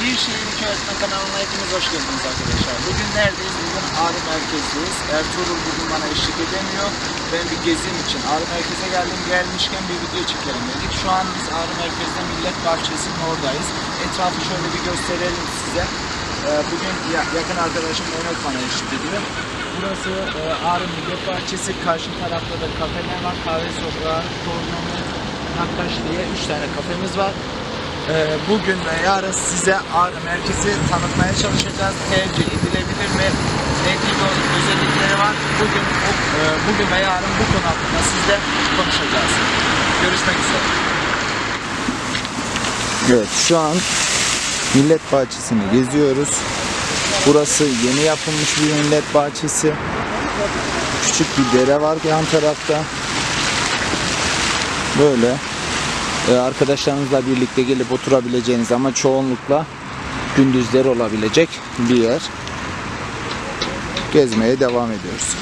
Bir Şehir Hikayesi'ne kanalına hepiniz hoş geldiniz arkadaşlar. Bugün neredeyiz? Bugün Ağrı Merkez'deyiz. Ertuğrul bugün bana eşlik edemiyor. Ben bir gezim için Ağrı Merkez'e geldim. Gelmişken bir video çekelim dedik. Şu an biz Ağrı Merkez'de Millet Bahçesi'nin oradayız. Etrafı şöyle bir gösterelim size. Ee, Bugün ya- yakın arkadaşım Mehmet bana eşlik ediyor. Burası e, Ağrı Millet Bahçesi. Karşı tarafta da kafeler var. Kahve sokağı, Tornavı, Nakkaş diye 3 tane kafemiz var. Ee, bugün ve yarın size Ağrı merkezi tanıtmaya çalışacağız. Tercih edilebilir mi? Ne gibi özellikleri var? Bugün e, bugün ve yarın bu konu hakkında sizle konuşacağız. Görüşmek üzere. Evet şu an Millet Bahçesi'ni geziyoruz. Burası yeni yapılmış bir millet bahçesi. Küçük bir dere var yan tarafta. Böyle arkadaşlarınızla birlikte gelip oturabileceğiniz ama çoğunlukla gündüzleri olabilecek bir yer. Gezmeye devam ediyoruz.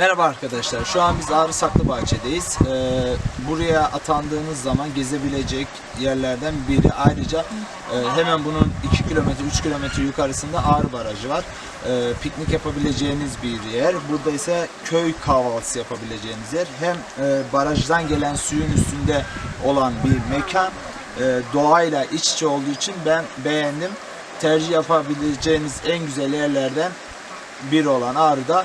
Merhaba arkadaşlar. Şu an biz Ağrı Saklı Bahçe'deyiz. Ee, buraya atandığınız zaman gezebilecek yerlerden biri. Ayrıca Ee, hemen bunun 2 kilometre 3 kilometre yukarısında Ağrı Barajı var. Ee, piknik yapabileceğiniz bir yer. Burada ise köy kahvaltısı yapabileceğiniz yer. Hem e, barajdan gelen suyun üstünde olan bir mekan e, doğayla iç içe olduğu için ben beğendim. Tercih yapabileceğiniz en güzel yerlerden biri olan Ağrı'da